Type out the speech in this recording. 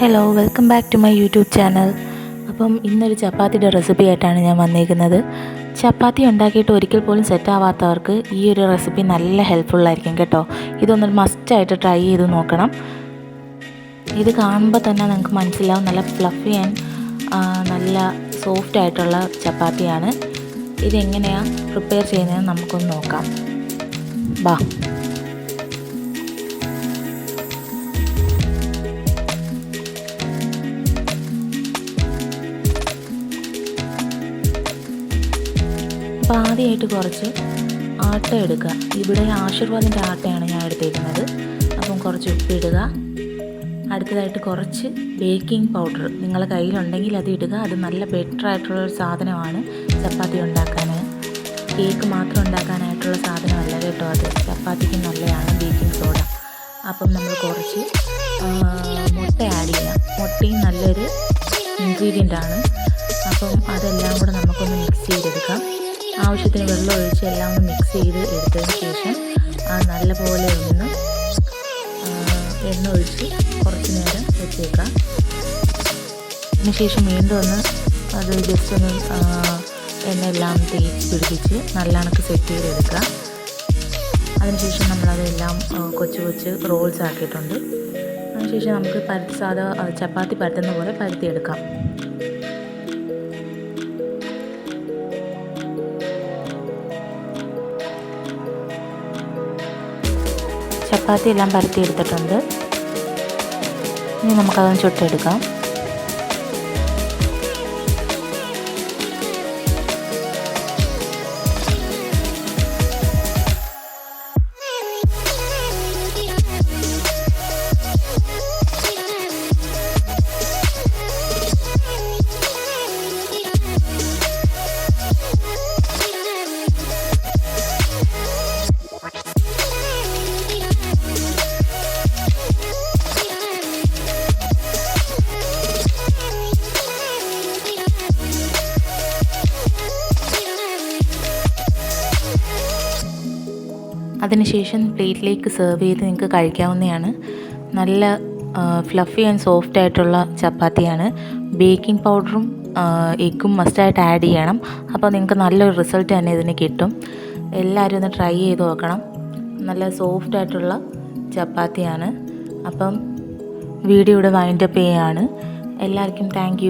Hello welcome back to my YouTube channel അപ്പം ഇന്നൊരു ചപ്പാത്തിയുടെ റെസിപ്പി ആയിട്ടാണ് ഞാൻ വന്നിരിക്കുന്നത് ചപ്പാത്തി ഉണ്ടാക്കിയിട്ട് ഒരിക്കൽ പോലും സെറ്റ് ആവാത്തവർക്ക് ഈ ഒരു റെസിപ്പി നല്ല ഹെൽപ്ഫുള്ളായിരിക്കും കേട്ടോ. ഇതൊന്ന് മസ്റ്റായിട്ട് ട്രൈ ചെയ്ത് നോക്കണം. ഇത് കാണുമ്പോൾ തന്നെ നിങ്ങൾക്ക് മനസ്സിലാവും നല്ല ഫ്ലഫി ആൻഡ് നല്ല സോഫ്റ്റ് ആയിട്ടുള്ള ചപ്പാത്തിയാണ്. ഇതെങ്ങനെയാണ് പ്രിപ്പയർ ചെയ്യുന്നതെന്ന് നമുക്കൊന്ന് നോക്കാം. ബാ. അപ്പോൾ ആദ്യമായിട്ട് കുറച്ച് ആട്ട എടുക്കുക. ഇവിടെ ആശീർവാദിന്റെ ആട്ടയാണ് ഞാൻ എടുത്തേക്കുന്നത്. അപ്പം കുറച്ച് ഉപ്പിടുക അടുത്തതായിട്ട് കുറച്ച് ബേക്കിംഗ് പൗഡർ. നിങ്ങളുടെ കയ്യിലുണ്ടെങ്കിൽ അത് ഇടുക. അത് നല്ല ബെറ്റർ ആയിട്ടുള്ള ഒരു സാധനമാണ് ചപ്പാത്തി ഉണ്ടാക്കാൻ. കേക്ക് മാത്രം ഉണ്ടാക്കാനായിട്ടുള്ള സാധനമല്ല കേട്ടോ അത്. ചപ്പാത്തിക്ക് നല്ലതാണ് ബേക്കിംഗ് സോഡ അപ്പം നമ്മൾ കുറച്ച് മുട്ട ആഡ് ചെയ്യാം. മുട്ടയും നല്ലൊരു ഇൻഗ്രീഡിയന്റ് ആണ്. അപ്പം അതെല്ലാം കൂടെ നമുക്കൊന്ന് മിക്സ് ചെയ്തെടുക്കാം. ആവശ്യത്തിന് വെള്ളം ഒഴിച്ച് എല്ലാം ഒന്ന് മിക്സ് ചെയ്ത് എടുത്തതിന് ശേഷം ആ നല്ല പോലെ ഒന്ന് എണ്ണ ഒഴിച്ച് കുറച്ച് നേരം വെച്ചേക്കാം. അതിനുശേഷം വീണ്ടും ഒന്ന് അത് ജസ്റ്റ് ഒന്ന് എണ്ണയെല്ലാം തേച്ച് പിടിപ്പിച്ച് നല്ല സെറ്റ് ചെയ്തെടുക്കുക അതിനുശേഷം നമ്മളതെല്ലാം കൊച്ചു കൊച്ച് റോൾസ് ആക്കിയിട്ടുണ്ട്. അതിനുശേഷം നമുക്ക് പരുത്തി സാധാ ചപ്പാത്തി പരത്തുന്ന പോലെ പരത്തിയെടുക്കാം. ചപ്പാത്തി എല്ലാം പരത്തി എടുത്തിട്ടുണ്ട്. ഇനി നമുക്കതൊന്ന് ചുട്ടെടുക്കാം. അതിനുശേഷം പ്ലേറ്റിലേക്ക് സെർവ് ചെയ്ത് നിങ്ങൾക്ക് കഴിക്കാവുന്നതാണ്. നല്ല ഫ്ലഫി ആൻഡ് സോഫ്റ്റ് ആയിട്ടുള്ള ചപ്പാത്തിയാണ്. ബേക്കിംഗ് പൗഡറും എഗ്ഗും മസ്റ്റായിട്ട് ആഡ് ചെയ്യണം. അപ്പോൾ നിങ്ങൾക്ക് നല്ലൊരു റിസൾട്ട് തന്നെ ഇതിന് കിട്ടും. എല്ലാവരും ഒന്ന് ട്രൈ ചെയ്ത് നോക്കണം. നല്ല സോഫ്റ്റ് ആയിട്ടുള്ള ചപ്പാത്തിയാണ്. അപ്പം വീഡിയോ ഇവിടെ വൈൻഡപ്പ് ചെയ്യുകയാണ് എല്ലാവർക്കും താങ്ക്